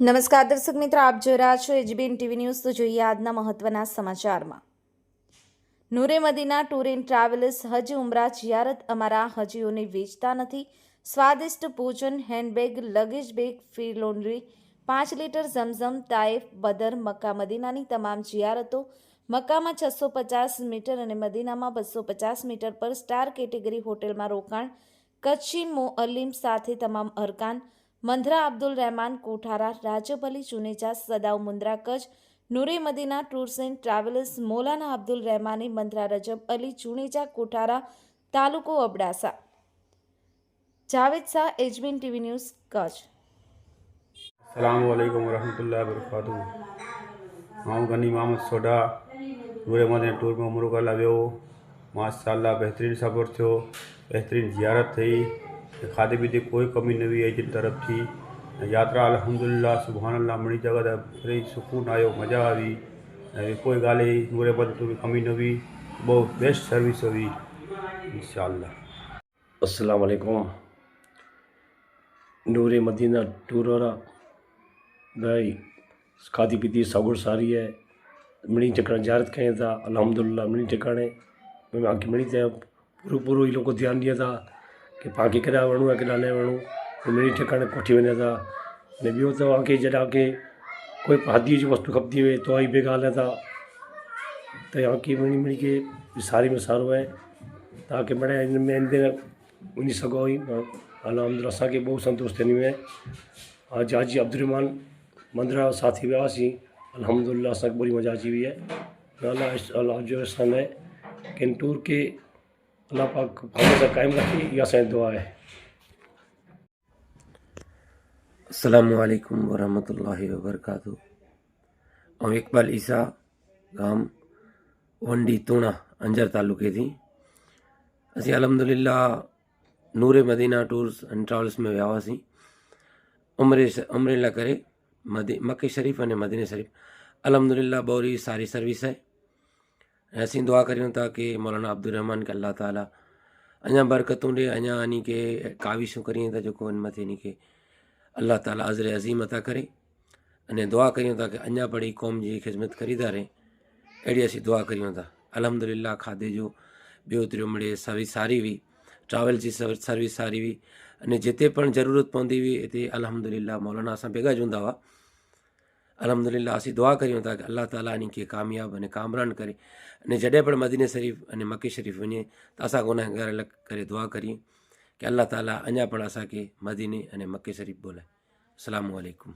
નમસ્કાર, દર્શક મિત્રો, આપ જોઈ રહ્યા છો એચબીએન ટીવી ન્યૂઝ. તો જોઈએ આજના મહત્વના સમાચારમાં. Noore Madina tour and travellers હજ ઉમરા જિયારત અમારા હજીઓને વેચતા નથી. સ્વાદિષ્ટ ભોજન, handbag, luggage bag fee laundry, પાંચ litre Zamzam Taif Badr, Makkah મદીનાની તમામ જિયારતો મક્કામાં છસો પચાસ મીટર અને મદીનામાં બસો પચાસ મીટર પર સ્ટાર કેટેગરી હોટેલમાં રોકાણ, કચ્છી મો અલીમ સાથે તમામ અરકાન Mandhra Abdul Rehman Kothara Rajabali Chuneja Sadav Mundra, Kutch Noore Madina tours and travellers મોલાના અબ્દુલ રહેમાની મંધરા રજબ અલી, ચુનેજા કોઠારા, તાલુકો Abdasa. Javed Shah Ajbin TV news, Kutch. સલામ વાલેકુમ વરહમતુલ્લાહ વબરકાતુ હું ગની મોહમ્મદ સોઢા, નૂરે મદીના ટૂરમાં ઉમરો કરાવ્યો માશાલ્લાહ બહેતરીન સફર થયો. બહેતરીન જિયારત થઈ. કે ખાધે પીધે કોઈ કમી નવી એજન્ટ તરફથી. યાત્રા અલહમદુલિલ્લાહ સુબહાનલ્લાહ મળી જગત ફરી સુકૂન આવ્યો મજા આવી. એવી કોઈ ગાલે નૂરે બધું કમી નવી, બહુ બેસ્ટ સર્વિસ હતી ઇન્શાલ્લાહ અસલામ વાલેકુમ નૂરે મદીના ટૂરોરા દઈ ખાધી પીધી સગુણ સારી હે. મણી ટેકાણે જાહેરાત કયા હતા અલહમદુલ્લા મણી ટેકાણે આખી મળી ત્યાં પૂરેપૂરું એ લોકો ધ્યાન દે હતા की पाण खे केॾा वणूं आहे केॾा न वणूं त मिणी टिकाणे कोठी वञे था ने ॿियो तव्हांखे जॾहिं की कोई खाधीअ जी वस्तु खपंदी हुए तो ई बि ॻाल्हाए था त तव्हांखे मिणी मिणी खे सारी में सारो आहे तव्हांखे मिड़े हिन में अंदरि वञी सघो ई अलहमदिल्ला असांखे बहुत संतोष थियणी आहे आज हाजी अब्दुलरहमान मंदिर साथी वियासीं अलहमदिल्ला असांखे बड़ी मज़ा अची वई आहे अल्लाह अल्लाह जो अहसान है कि इन टूर के अल्लाह पाक हमेशा कायम रखे इहा असांजी दुआ आहे असलकम वरहमतुल्लाहि वबरकातु ऐं इकबाल ईसा गाम वंडी तूणा अंजर तालुके थी असीं अलहमदिल्ला Noor Madina tours and travels में विया हुआसीं उमिरि उमिरि लाइ करे मदी मके शरीफ़ अने मदीने शरीफ़ अलहमदिल्ला बोरी सारी सर्विस आहे ऐं असीं दुआ करियूं था की मौलाना अब्दुल रहमान खे अल्लाह ताला अञा बरकतूं ॾे अञा यानी के काविशूं करियूं था जेको हिन मथे यानी के अल्लाह ताला अज़र अज़ीम अता करे अने दुआ करियूं था की अञा पढ़ी क़ौम जी ख़िदमत करींदा रहे अहिड़ी असीं दुआ करियूं था अलहमदिल्ला खाधे जो ॿियो तिरियो मिड़े सर्विस सारी हुई ट्रावेल जी सर्विस सर्विस सारी हुई अने जिते पण ज़रूरत पवंदी हुई हिते अलहमदिल्ला मौलाना असां बेगा ज हूंदा हुआ अलहमदिल्ला असीं दुआ करियूं था की अल्लाह ताला इन खे कामयाबु अने कामरान करे अने जॾहिं पण मदीने शरीफ़ अने मके शरीफ़ वञे त असां गुनहगार लाइ करे दुआ करियूं की अल्लाह ताला अञा पण असांखे मदीने अने मके शरीफ़ बोलाए अल्लाम वालेकुम